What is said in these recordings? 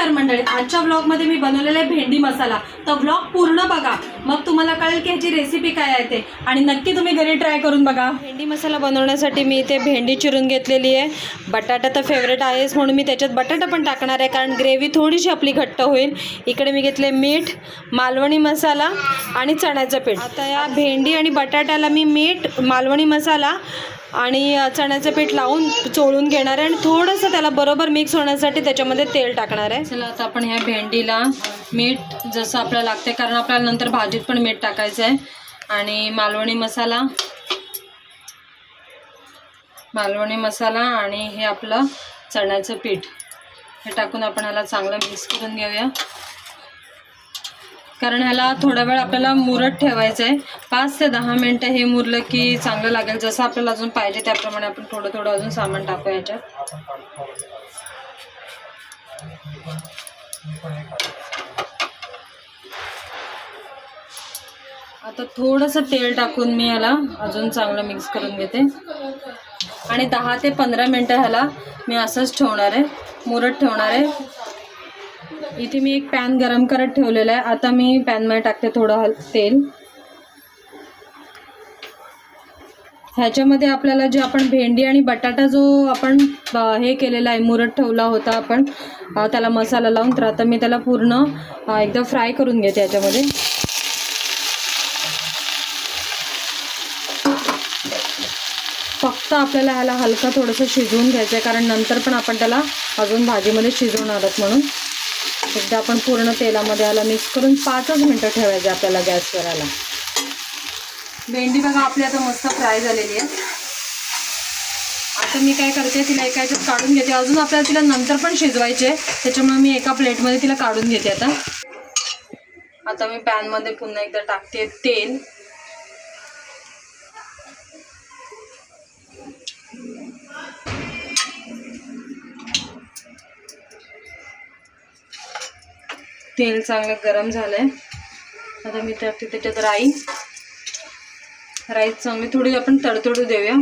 नमस्कार मंडळी. आजच्या ब्लॉगमध्ये मी बनवलेला आहे भेंडी मसाला. तर व्लॉग पूर्ण बघा. मग तुम्हाला कळेल की ह्याची रेसिपी काय आहे ते. आणि नक्की तुम्ही घरी ट्राय करून बघा. भेंडी मसाला बनवण्यासाठी मी इथे भेंडी चिरून घेतलेली आहे. बटाटा तर फेवरेट आहेच म्हणून मी त्याच्यात बटाटा पण टाकणार आहे. कारण ग्रेव्ही थोडीशी आपली घट्ट होईल. इकडे मी घेतले मीठ मालवणी मसाला आणि चण्याचं पीठ. आता या भेंडी आणि बटाट्याला मी मीठ मालवणी मसाला आणि चण्याचं पीठ लावून चोळून घेणार आहे आणि थोडंसं त्याला बरोबर मिक्स होण्यासाठी त्याच्यामध्ये तेल टाकणार आहे. चला आता आपण ह्या भेंडीला मीठ जसं आपल्याला लागते कारण आपल्याला नंतर भाजीत पण मीठ टाकायचं आहे. आणि मालवणी मसाला मालवणी मसाला आणि हे आपलं चण्याचं पीठ. हे टाकून आपण ह्याला चांगलं मिक्स करून घेऊया. कारण ह्याला थोडा वेळ आपल्याला मुरत ठेवायचं आहे पाच ते दहा मिनटं हे मुरलं की चांगलं लागेल. जसं आपल्याला अजून पाहिजे त्याप्रमाणे आपण थोडं थोडं अजून सामान टाकू याच्यात. आता थोडंसं तेल टाकून मी ह्याला अजून चांगलं मिक्स करून घेते. आणि दहा ते पंधरा मिनटं ह्याला मी असंच ठेवणार आहे. मुरत ठेवणार आहे. इथे मी एक पॅन गरम करत ठेवलेला आहे. आता मी पॅनमध्ये टाकते थोडं हल तेल. ह्याच्यामध्ये आपल्याला जे आपण भेंडी आणि बटाटा जो आपण हे केलेला आहे मुरट ठेवला होता आपण त्याला मसाला लावून तर आता मी त्याला पूर्ण एकदा फ्राय करून घेते याच्यामध्ये. फक्त आपल्याला ह्याला हलका थोडंसं शिजवून घ्यायचं आहे कारण नंतर पण आपण त्याला अजून भाजीमध्ये शिजवणार आहोत म्हणून. एकदा आपण पूर्ण तेलामध्ये आला मिक्स करून पाचच मिनटं ठेवायचे आपल्याला गॅसवर आला भेंडी बघा आपली आता मस्त फ्राय झालेली आहे. आता मी काय करते तिला एका याच्यात काढून घेते. अजून आपल्याला तिला नंतर पण शिजवायचे त्याच्यामुळे मी एका प्लेटमध्ये तिला काढून घेते आता. आता मी पॅनमध्ये पुन्हा एकदा टाकते तेल. तेल चांगलं गरम झालं आहे आता मी टाकते त्याच्यात राई. राई चांगली थोडी आपण तडतडू देऊया.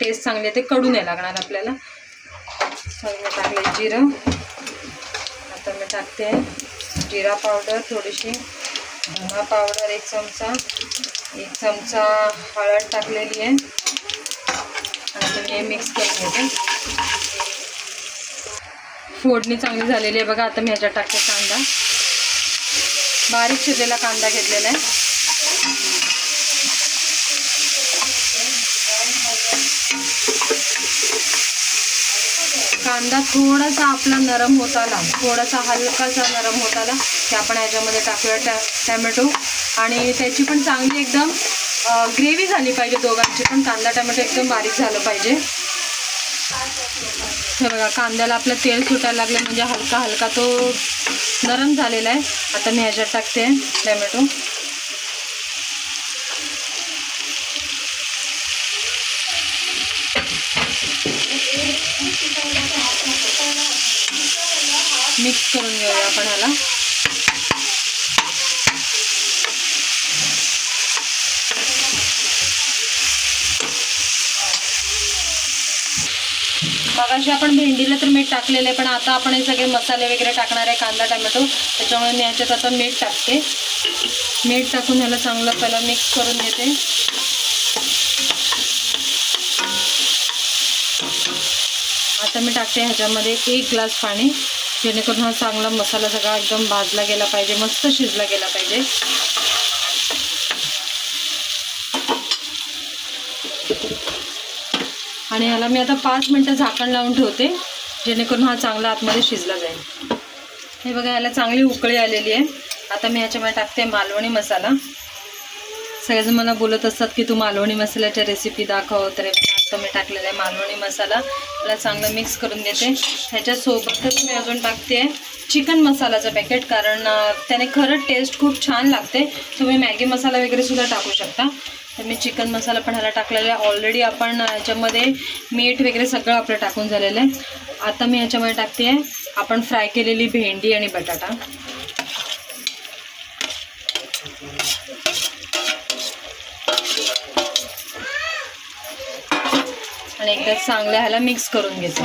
टेस्ट चांगली आहे ते कडू नाही लागणार आपल्याला. चांगलं टाकले जिरं. आता मी टाकते जिरा पावडर थोडीशी. धना पावडर एक चमचा. एक चमचा हळद टाकलेली आहे. आणि हे मिक्स करून घेते. फोडणी चांगली झालेली आहे. बघा आता मी ह्याच्यात टाकते कांदा. बारीक शिजलेला कांदा घेतलेला आहे. कांदा थोडासा आपला नरम होत आला थोडासा हलकासा नरम होत आला की आपण ह्याच्यामध्ये टाकूया टॅ टॅमॅटो. आणि त्याची पण चांगली एकदम ग्रेव्ही झाली पाहिजे दोघांची पण कांदा टॅमॅटो एकदम बारीक झालं पाहिजे. हे बघा कांद्याला आपलं तेल सुटायला लागलं म्हणजे हलका हलका तो नरम झालेला आहे. आता मी ह्याच्यात टाकते टॅमॅटो. मिक्स करून घेऊया आपण ह्याला. मगाशी आपण भेंडीला तर मीठ टाकलेलं आहे पण आता आपण हे सगळे मसाले वगैरे टाकणार आहे कांदा टमॅटो. त्याच्यामुळे मी ह्याच्यात आता मीठ टाकते. मीठ टाकून ह्याला चांगलं पहिला मिक्स करून घेते. आता मी टाकते ह्याच्यामध्ये एक ग्लास पाणी जेणेकरून हा चांगला मसाला सगळा एकदम भाजला गेला पाहिजे मस्त शिजला गेला पाहिजे. आणि ह्याला मी आता पाच मिनटं झाकण लावून ठेवते जेणेकरून हा चांगला आतमध्ये शिजला जाईल. हे बघा ह्याला चांगली उकळी आलेली आहे. आता मी ह्याच्यामध्ये टाकते मालवणी मसाला. सगळेजण मला बोलत असतात की तू मालवणी मसाल्याच्या रेसिपी दाखव तर आता मी टाकलेला आहे मालवणी मसाला. त्याला चांगलं मिक्स करून देते. ह्याच्यासोबतच मी अजून टाकते चिकन मसाल्याचं पॅकेट कारण त्याने खरंच टेस्ट खूप छान लागते. तुम्ही मॅगी मसाला वगैरे सुद्धा टाकू शकता. तर मी चिकन मसाला पण ह्याला टाकलेला आहे. ऑलरेडी आपण ह्याच्यामध्ये मीठ वगैरे सगळं आपलं टाकून झालेलं आहे. आता मी ह्याच्यामध्ये टाकते आहे आपण फ्राय केलेली भेंडी आणि बटाटा. आणि एकदा चांगल्या ह्याला मिक्स करून घेतो.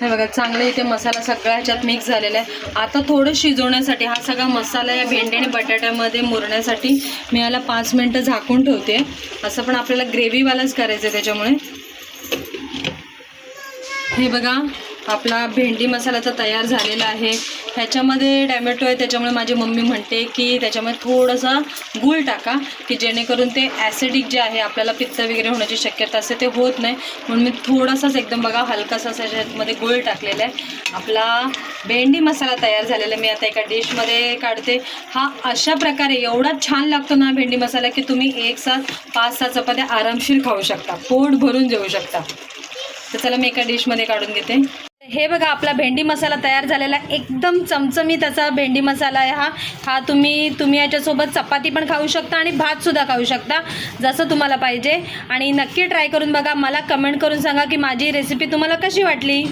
हे बघा चांगलं इथे मसाला सगळ्या ह्याच्यात मिक्स झालेला आहे. आता थोडं शिजवण्यासाठी हा सगळा मसाला या भेंडी आणि बटाट्यामध्ये मुरण्यासाठी मी याला पाच मिनटं झाकून ठेवते. असं पण आपल्याला ग्रेव्हीवालाच करायचं आहे त्याच्यामुळे. हे बघा आपला भेंडी मसाला तर तयार झालेला आहे. ह्याच्यामध्ये टॅमॅटो आहे त्याच्यामुळे माझी मम्मी म्हणते की त्याच्यामध्ये थोडासा गूळ टाका की जेणेकरून ते ॲसिडिक जे आहे आपल्याला पित्त वगैरे होण्याची शक्यता असते ते होत नाही. म्हणून मी थोडासाच एकदम बघा हलकासा असा त्याच्यामध्ये गूळ टाकलेला आहे. आपला भेंडी मसाला तयार झालेला आहे मी आता एका डिशमध्ये काढते. हा अशा प्रकारे एवढा छान लागतो ना भेंडी मसाला की तुम्ही एक साथ पाच सहा चपात्या आरामशीर खाऊ शकता पोट भरून जेवू शकता. तर चला मी एका डिशमध्ये काढून घेते. हे बघा आपला भेंडी मसाला तयार झालेला एकदम चमचमीत असा भेंडी मसाला आहे हा. हा तुम्ही तुम्ही याच्यासोबत चपाती पण खाऊ शकता आणि भातसुद्धा खाऊ शकता जसं तुम्हाला पाहिजे. आणि नक्की ट्राय करून बघा मला कमेंट करून सांगा की माझी रेसिपी तुम्हाला कशी वाटली?